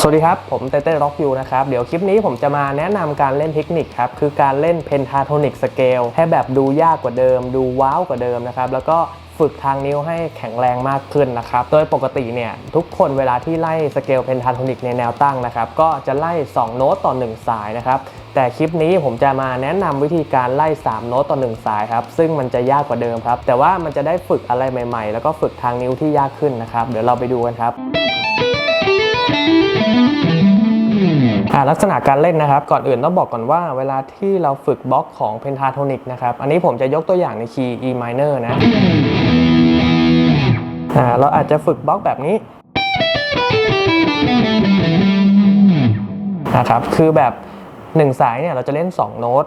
สวัสดีครับ ผมเต้เต้ร็อกยูนะครับ เดี๋ยวคลิปนี้ผมจะมาแนะนำการเล่นเทคนิคครับ คือการเล่นเพนทาโทนิกสเกลให้แบบดูยากกว่าเดิม ดูว้าวกว่าเดิมนะครับ แล้วก็ฝึกทางนิ้วให้แข็งแรงมากขึ้นนะครับ โดยปกติเนี่ยทุกคนเวลาที่ไล่สเกลเพนทาโทนิกในแนวตั้งนะครับ ก็จะไล่ 2 โน้ตต่อ 1 สายนะครับ แต่คลิปนี้ผมจะมาแนะนำวิธีการไล่ 3 โน้ตต่อ 1 สายครับ ซึ่งมันจะยากกว่าเดิมครับ แต่ว่ามันจะได้ฝึกอะไรใหม่ ๆ แล้วก็ฝึกทางนิ้วที่ยากขึ้นนะครับ เดี๋ยวเราไปดูกันครับ อ่าลักษณะการเล่นนะครับ ก่อนอื่นต้องบอกก่อนว่าเวลาที่เราฝึกบล็อกของ Pentatonic นะครับ อันนี้ผมจะยกตัวอย่างในคีย์ E minor นะอ่าเราอาจจะฝึกบล็อกแบบนี้นะครับคือแบบ 1 สายเนี่ยเราจะเล่น 2 โน้ต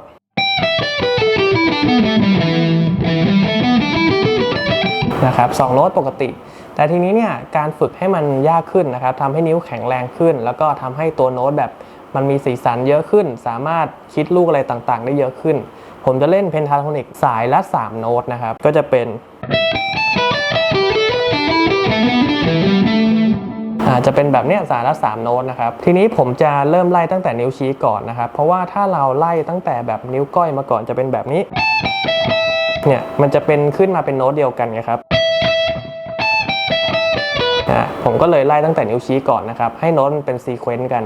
นะครับสองโน้ตปกติ แต่ทีนี้เนี่ยการฝึกให้มันยากขึ้นนะครับทำให้นิ้วแข็งแรงขึ้น แล้วก็ทำให้ตัวโน้ตแบบมันมีสีสันเยอะขึ้น สามารถคิดลูกอะไรต่างๆ ได้เยอะขึ้น ผมจะเล่นเพนทาโทนิกสายละ 3 โน้ตนะครับ ก็จะเป็นอาจจะเป็นแบบเนี้ยสายละ 3 โน้ตนะครับ ทีนี้ผมจะเริ่มไล่ตั้งแต่นิ้วชี้ก่อนนะครับ เพราะว่าถ้าเราไล่ตั้งแต่แบบนิ้วก้อยมาก่อนจะเป็นแบบนี้ เนี่ยมันจะเป็นขึ้นมาเป็นโน้ตเดียวกันไงครับะผมก็เลยไล่ตั้งแต่นิ้วชี้ก่อนนะครับ ให้โน้ตมันเป็นซีเควนต์กัน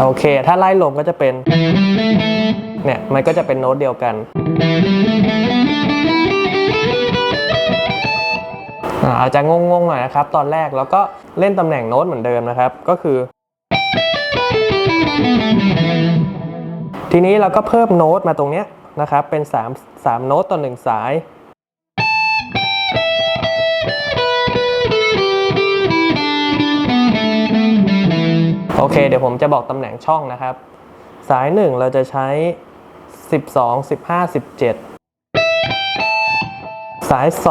โอเค ถ้าไล่ลงก็จะเป็น เนี่ย มันก็จะเป็นโน้ตเดียวกันอะอาจจะงงๆหน่อยนะครับ ตอนแรกแล้วก็เล่นตำแหน่งโน้ตเหมือนเดิมนะครับ ก็คือ ทีนี้เราก็เพิ่มโน้ตมาตรงเนี้ยนะครับ เป็น 3 3 โน้ตต่อ1สาย โอเค เดี๋ยวผมจะบอกตำแหน่งช่องนะครับ สาย 1 เราจะใช้ 12 15 17 สาย 2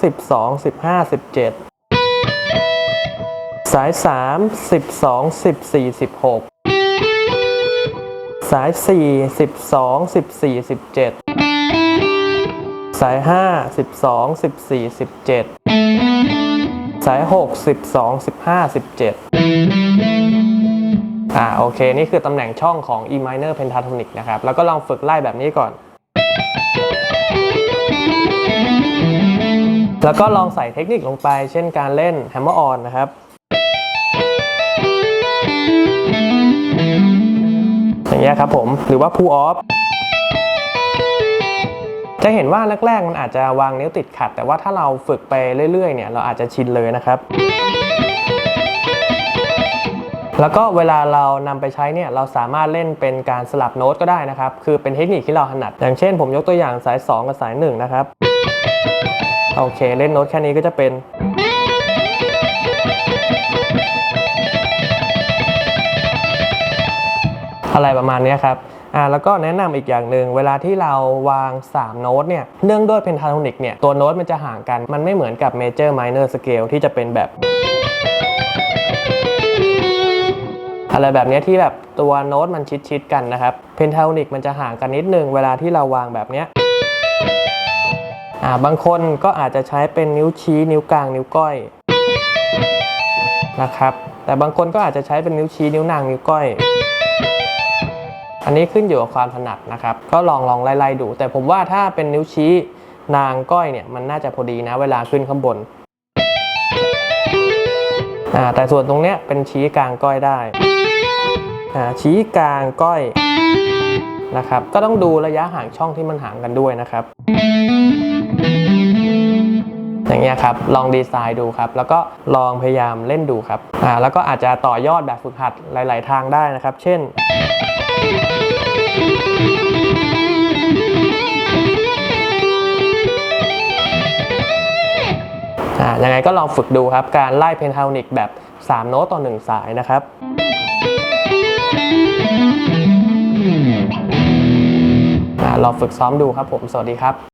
12 15 17 สาย 3 12 14 16 สาย 4 12 14 17 สาย 5 12 14 17 สาย 6 12 15 17 อ่าโอเค นี่คือตำแหน่งช่องของ E minor pentatonic นะครับ แล้วก็ลองฝึกไล่แบบนี้ก่อน แล้วก็ลองใส่เทคนิคลงไป เช่นการเล่น hammer on นะครับอย่างเงี้ยครับผมหรือว่า pull off จะเห็นว่าแรกๆ มันอาจจะวางนิ้วติดขัด แต่ว่าถ้าเราฝึกไปเรื่อยๆ เนี่ย เราอาจจะชินเลยนะครับ แล้วก็เวลาเรานำไปใช้เนี่ยเราสามารถเล่นเป็นการสลับโน้ตก็ได้นะครับ คือเป็นเทคนิคที่เราถนัด อย่างเช่นผมยกตัวอย่างสาย 2 กับสาย 1 นะครับ โอเค เล่นโน้ตแค่นี้ก็จะเป็น อะไรประมาณนี้ครับอ่าแล้วก็แนะนำอีกอย่างหนึ่งเวลาที่เราวาง 3 โน้ตเนี่ยเนื่องด้วยเพนทาโทนิกเนี่ยตัวโน้ตมันจะห่างกัน มันไม่เหมือนกับเมเจอร์ไมเนอร์สเกลที่จะเป็นแบบ อะไรแบบนี้ที่แบบตัวโน้ตมันชิดๆกันนะครับเพนทาโทนิกมันจะห่างกันนิดนึงเวลาที่เราวางแบบนี้อ่าบางคนก็อาจจะใช้เป็นนิ้วชี้นิ้วกลางนิ้วก้อยนะครับแต่บางคนก็อาจจะใช้เป็นนิ้วชี้นิ้วนางนิ้วก้อย อันนี้ขึ้นอยู่กับความถนัดนะครับ ก็ลองลองไล่ๆดู แต่ผมว่าถ้าเป็นนิ้วชี้นางก้อยเนี่ยมันน่าจะพอดีนะเวลาขึ้นข้างบนอ่าแต่ส่วนตรงเนี้ยเป็นชี้กลางก้อยได้ ชี้กลางก้อยนะครับ ก็ต้องดูระยะห่างช่องที่มันห่างกันด้วยนะครับ อย่างเงี้ยครับ ลองดีไซน์ดูครับ แล้วก็ลองพยายามเล่นดูครับอ่าแล้วก็อาจจะต่อยอดแบบฝึกหัดหลาย ๆ ทางได้นะครับ เช่นอ่ายังไงก็ลองฝึกดูครับ การไล่เพนทาโทนิกแบบ 3 โน้ตต่อ 1 สายนะครับ ลองฝึกซ้อมดูครับผม สวัสดีครับ